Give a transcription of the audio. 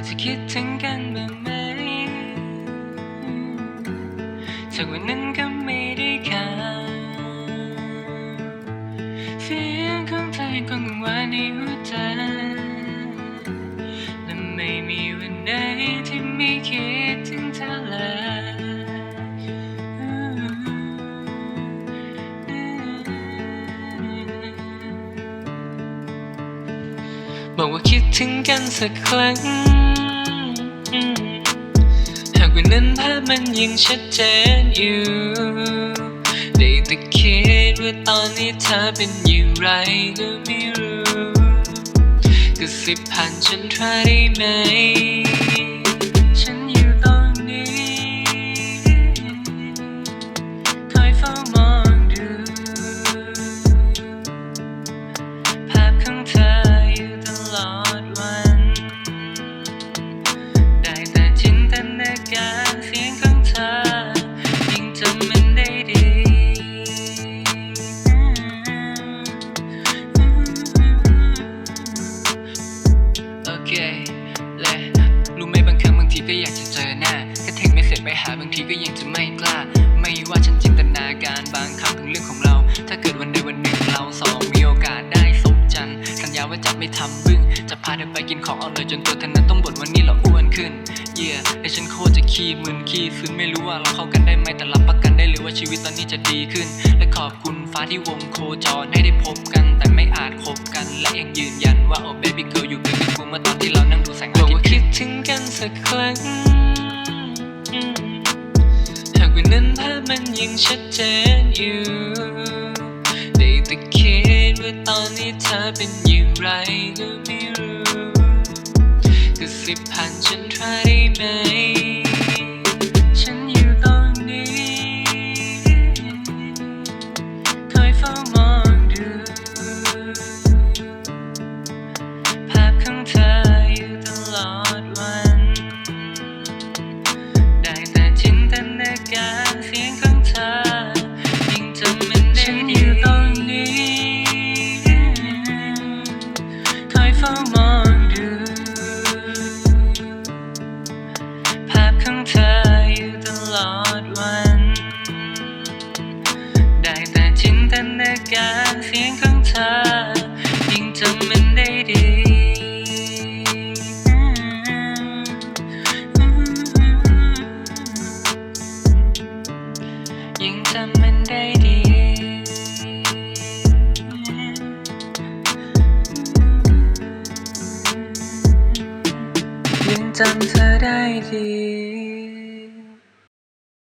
อจะคิดถึงกันบ้างไหมจากวันนั้นก็ไม่ บอกว่าคิดถึงกันสักครั้ง หากวันนั้นภาพมันยังชัดเจนอยู่ได้แต่คิดว่าตอนนี้เธอเป็นอย่างไรก็ไม่รู้ ก็สิบผ่านฉันทราได้ไหม ก็อยากจะเจอหน้าแค่เทคไม่เสร็จไปหาบางทีก็ยังจะไม่กล้า ไม่ว่าฉันจินตนาการบางครั้งถึงเรื่องของเรา ถ้าเกิดวันใดวันหนึ่งเราสองมีโอกาสได้สบจัน สัญญาว่าจะไม่ทำบึ้ง จะพาเธอไปกินของอร่อยจนตัวเธอนั้นต้องบ่นวันนี้เราอ้วนขึ้น เย่ yeah, และฉันโคตรจะขี้มึนขี้ซึนไม่รู้ว่าเราเข้ากันได้ไหมแต่รับประกันได้เลยว่าชีวิตตอนนี้จะดีขึ้น และขอบคุณฟ้าที่วงโคจรให้ได้พบกัน แต่ไม่อาจคบกันและยังยืนยันว่าโอ้ baby girl อยู่เป็นกับกูเมื่อต ถึงกันสักครั้ง หากวันนั้นภาพมันยังชัดเจนอยู่ได้แต่คิดว่าตอนนี้เธอเป็นอย่างไรก็ไม่รู้กระซิผ่านฉันทราได้ไหม ฉันอยู่ตรงนี้คอยเฝ้ามอง ค จำเธอได้ดี